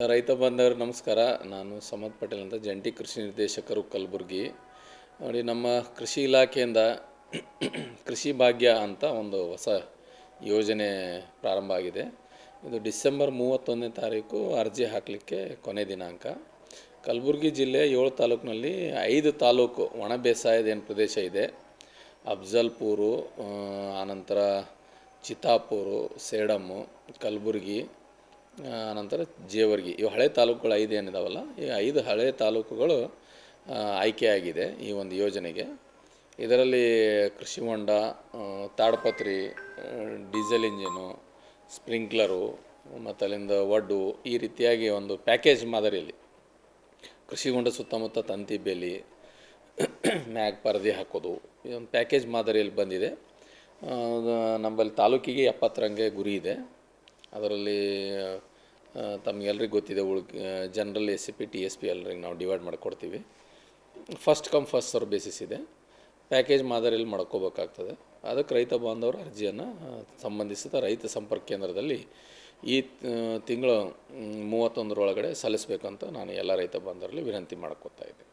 ರೈತ ಬಾಂಧವರು ನಮಸ್ಕಾರ. ನಾನು ಸಮದ್ ಪಟೇಲ್ ಅಂತ, ಜಂಟಿ ಕೃಷಿ ನಿರ್ದೇಶಕರು ಕಲಬುರಗಿ. ನೋಡಿ, ನಮ್ಮ ಕೃಷಿ ಇಲಾಖೆಯಿಂದ ಕೃಷಿ ಭಾಗ್ಯ ಅಂತ ಒಂದು ಹೊಸ ಯೋಜನೆ ಪ್ರಾರಂಭ ಆಗಿದೆ. ಇದು ಡಿಸೆಂಬರ್ ಮೂವತ್ತೊಂದನೇ ತಾರೀಕು ಅರ್ಜಿ ಹಾಕಲಿಕ್ಕೆ ಕೊನೆ ದಿನಾಂಕ. ಕಲಬುರಗಿ ಜಿಲ್ಲೆ ಏಳು ತಾಲೂಕಿನಲ್ಲಿ ಐದು ತಾಲೂಕು ಒಣ ಬೇಸಾಯದ ಏನು ಪ್ರದೇಶ ಇದೆ. ಅಫ್ಜಲ್ಪುರು ಆನಂತರ ಚಿತಾಪುರು ಸೇಡಮ್ಮು, ಕಲಬುರಗಿ ನಂತರ ಜೇವರ್ಗಿ. ಇವು ಹಳೆ ತಾಲೂಕುಗಳು ಐದು ಏನಿದಾವಲ್ಲ ಈ ಐದು ಹಳೆ ತಾಲೂಕುಗಳು ಆಯ್ಕೆಯಾಗಿದೆ ಈ ಒಂದು ಯೋಜನೆಗೆ. ಇದರಲ್ಲಿ ಕೃಷಿ ಹೊಂಡ ತಾಡಪತ್ರಿ ಡೀಸೆಲ್ ಇಂಜಿನು, ಸ್ಪ್ರಿಂಕ್ಲರು, ಮತ್ತು ಅಲ್ಲಿಂದ ಒಡ್ಡು, ಈ ರೀತಿಯಾಗಿ ಒಂದು ಪ್ಯಾಕೇಜ್ ಮಾದರಿಯಲ್ಲಿ ಕೃಷಿ ಹೊಂಡ ಸುತ್ತಮುತ್ತ ತಂತಿ ಬೇಲಿ, ಮ್ಯಾಗ್ ಪರದೆ ಹಾಕೋದು, ಇದೊಂದು ಪ್ಯಾಕೇಜ್ ಮಾದರಿಯಲ್ಲಿ ಬಂದಿದೆ. ನಂಬಲ್ಲಿ ತಾಲೂಕಿಗೆ ಎಪ್ಪತ್ತರಂಗೆ ಗುರಿ ಇದೆ. ಅದರಲ್ಲಿ ತಮಗೆಲ್ರಿಗೂ ಗೊತ್ತಿದೆ ಉಳ್ general S C P, T S P ಎಲ್ಲರಿಗೆ ನಾವು ಡಿವೈಡ್ ಮಾಡಿಕೊಡ್ತೀವಿ. First come first serve basis ಇದೆ. ಪ್ಯಾಕೇಜ್ ಮಾದರಿಯಲ್ಲಿ ಮಾಡ್ಕೋಬೇಕಾಗ್ತದೆ. ಅದಕ್ಕೆ ರೈತ ಬಾಂಧವರ ಅರ್ಜಿಯನ್ನು ಸಂಬಂಧಿಸಿದ ರೈತ ಸಂಪರ್ಕ ಕೇಂದ್ರದಲ್ಲಿ ಈ ತಿಂಗಳು ಮೂವತ್ತೊಂದರೊಳಗಡೆ ಸಲ್ಲಿಸಬೇಕಂತ ನಾನು ಎಲ್ಲ ರೈತ ಬಾಂಧವರಲ್ಲಿ ವಿನಂತಿ ಮಾಡ್ಕೋತಾ ಇದ್ದೆ.